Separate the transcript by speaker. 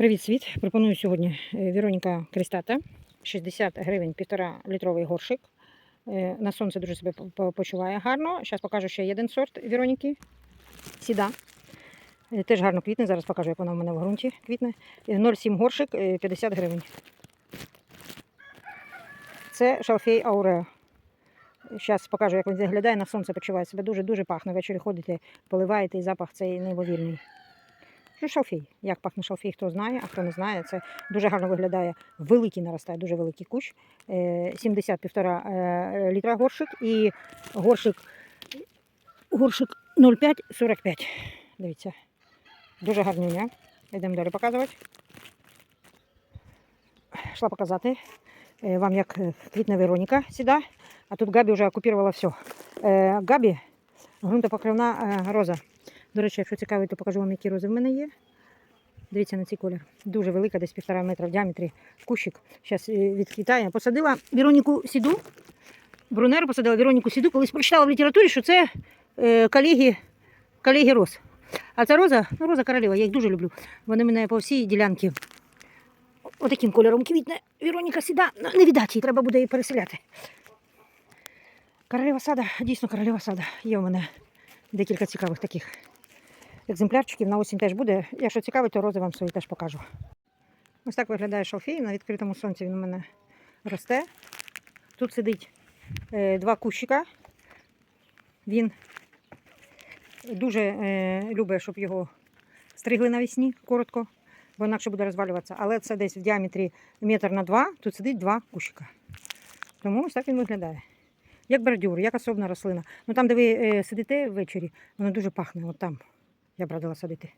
Speaker 1: Привіт, світ! Пропоную сьогодні е, Віроніка Крістата, 60 гривень, півтора літровий горшик. Е, На сонце дуже себе по- по- почуває гарно. Зараз покажу ще один сорт Віроніки. Сіда. Е, Теж гарно квітне. Зараз покажу, як вона в мене в ґрунті квітне. Е, 0,7 горшик, е, 50 гривень. Це шалфей Аурео. Зараз покажу, як він виглядає. На сонце почуває себе дуже-дуже пахне. Ввечері ходите, поливаєте, і запах цей неймовірний. Ну, шалфей. Як пахне шалфей, хто знає, а хто не знає, це дуже гарно виглядає. Великий наростає, дуже великий кущ. Е, 70 півтора е, літра горшик і горшик, горшик 0,5 45. Дивіться. Дуже гарнюня. Йдемо далі показувати. Йшла показати е, вам, як е, квітне Вероніка сіда, а тут Габі вже окупувала все. Е, Габі ґрунтопокривна е, роза. До речі, якщо цікаво, то покажу вам, які рози в мене є. Дивіться на цей колір. Дуже велика, десь півтора метра в діаметрі кущик. Зараз відквітає. Посадила Вероніку Сіду. Брунеру посадила Вероніку Сіду. Колись прочитала в літературі, що це е, колеги, колеги роз. А ця роза, ну роза королева, я їх дуже люблю. Вони мене по всій ділянці отаким кольором квітне. Вероніка Сіда. Ну, не віддати, її треба буде її переселяти. Королева сада, дійсно королева сада. Є у мене декілька цікавих таких екземплярчиків. На осінь теж буде. Якщо цікавить, то рози вам свої теж покажу. Ось так виглядає шалфей. На відкритому сонці він у мене росте. Тут сидить е, два кущика. Він дуже е, любить, щоб його стригли навесні коротко, бо інакше буде розвалюватися. Але це десь в діаметрі метр на два, тут сидить два кущика. Тому ось так він виглядає. Як бордюр, як особна рослина. Ну там, де ви е, сидите ввечері, воно дуже пахне. От там я б радила садити.